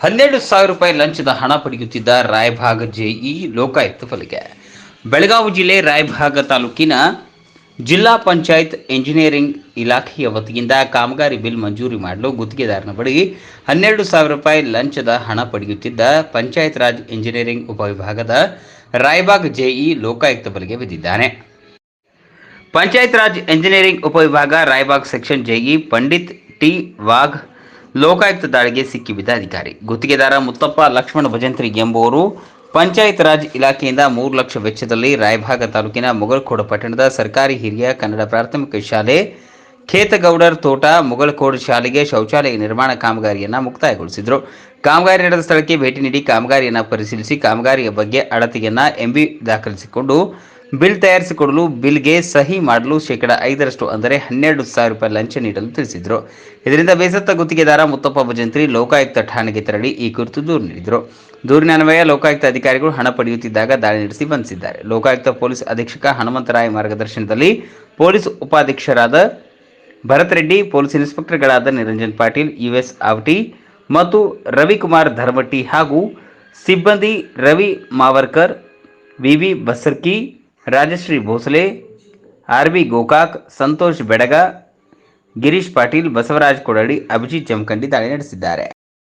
ಹನ್ನೆರಡು ಸಾವಿರ ರೂಪಾಯಿ ಲಂಚದ ಹಣ ಪಡೆಯುತ್ತಿದ್ದ ರಾಯಭಾಗ ಜೆಇ ಲೋಕಾಯುಕ್ತ ಫಲಿಕೆ. ಬೆಳಗಾವಿ ಜಿಲ್ಲೆ ರಾಯಭಾಗ ತಾಲೂಕಿನ ಜಿಲ್ಲಾ ಪಂಚಾಯತ್ ಎಂಜಿನಿಯರಿಂಗ್ ಇಲಾಖೆಯ ವತಿಯಿಂದ ಕಾಮಗಾರಿ ಬಿಲ್ ಮಂಜೂರಿ ಮಾಡಲು ಗುತ್ತಿಗೆದಾರನ ಬಳಿ ಹನ್ನೆರಡು ಸಾವಿರ ರೂಪಾಯಿ ಲಂಚದ ಹಣ ಪಡೆಯುತ್ತಿದ್ದ ಪಂಚಾಯತ್ ರಾಜ್ ಎಂಜಿನಿಯರಿಂಗ್ ಉಪವಿಭಾಗದ ರಾಯಬಾಗ್ ಜೆಇ ಲೋಕಾಯುಕ್ತ ಬಲಿಗೆ ಬಿದ್ದಿದ್ದಾನೆ. ಪಂಚಾಯತ್ ರಾಜ್ ಎಂಜಿನಿಯರಿಂಗ್ ಉಪವಿಭಾಗ Raibag section JE Pandit T Wagh Lokayukta ದಾಳಿಗೆ ಸಿಕ್ಕಿಬಿದ್ದ ಅಧಿಕಾರಿ. ಗುತ್ತಿಗೆದಾರ ಮುತ್ತಪ್ಪ ಲಕ್ಷ್ಮಣ ಭಜಂತ್ರಿ ಎಂಬುವರು ಪಂಚಾಯತ್ ರಾಜ್ ಇಲಾಖೆಯಿಂದ ಮೂರು ಲಕ್ಷ ವೆಚ್ಚದಲ್ಲಿ ರಾಯಭಾಗ ತಾಲೂಕಿನ ಮುಗಲ್ಕೋಡು ಪಟ್ಟಣದ ಸರ್ಕಾರಿ ಹಿರಿಯ ಕನ್ನಡ ಪ್ರಾಥಮಿಕ ಶಾಲೆ ಖೇತಗೌಡರ್ ತೋಟ ಮುಗಲ್ಕೋಡು ಶಾಲೆಗೆ ಶೌಚಾಲಯ ನಿರ್ಮಾಣ ಕಾಮಗಾರಿಯನ್ನು ಮುಕ್ತಾಯಗೊಳಿಸಿದರು. ಕಾಮಗಾರಿ ನಡೆದ ಸ್ಥಳಕ್ಕೆ ಭೇಟಿ ನೀಡಿ ಕಾಮಗಾರಿಯನ್ನು ಪರಿಶೀಲಿಸಿ ಕಾಮಗಾರಿಯ ಬಗ್ಗೆ ಅಳತೆಯನ್ನು ಎಂಬಿ ದಾಖಲಿಸಿಕೊಂಡು ಬಿಲ್ ತಯಾರಿಸಿಕೊಡಲು ಬಿಲ್ಗೆ ಸಹಿ ಮಾಡಲು ಶೇಕಡ ಐದರಷ್ಟು ಅಂದರೆ ಹನ್ನೆರಡು ಸಾವಿರ ರೂಪಾಯಿ ಲಂಚ ನೀಡಲು ತಿಳಿಸಿದರು. ಇದರಿಂದ ಬೇಸತ್ತ ಗುತ್ತಿಗೆದಾರ ಮುತ್ತಪ್ಪ ಭಜಂತ್ರಿ ಲೋಕಾಯುಕ್ತ ಠಾಣೆಗೆ ತೆರಳಿ ಈ ಕುರಿತು ದೂರು ನೀಡಿದರು. ದೂರಿನ ಅನ್ವಯ ಲೋಕಾಯುಕ್ತ ಅಧಿಕಾರಿಗಳು ಹಣ ಪಡೆಯುತ್ತಿದ್ದಾಗ ದಾಳಿ ನಡೆಸಿ ಬಂಧಿಸಿದ್ದಾರೆ. ಲೋಕಾಯುಕ್ತ ಪೊಲೀಸ್ ಅಧೀಕ್ಷಕ ಹನುಮಂತರಾಯ ಮಾರ್ಗದರ್ಶನದಲ್ಲಿ ಪೊಲೀಸ್ ಉಪಾಧೀಕ್ಷರಾದ ಭರತ್ ರೆಡ್ಡಿ, ಪೊಲೀಸ್ ಇನ್ಸ್ಪೆಕ್ಟರ್ಗಳಾದ ನಿರಂಜನ್ ಪಾಟೀಲ್, ಯುಎಸ್ ಆವಟಿ ಮತ್ತು ರವಿಕುಮಾರ್ ಧರ್ಮಟ್ಟಿ ಹಾಗೂ ಸಿಬ್ಬಂದಿ Ravi Mavarkar, V V Basarki Rajashree Bhosale, R B Gokak, Santosh Bedaga, Girish Patil, Basavaraj Kodadi, Abhijit Jamkhandi ದಾಳಿ ನಡೆಸಿದ್ದಾರೆ.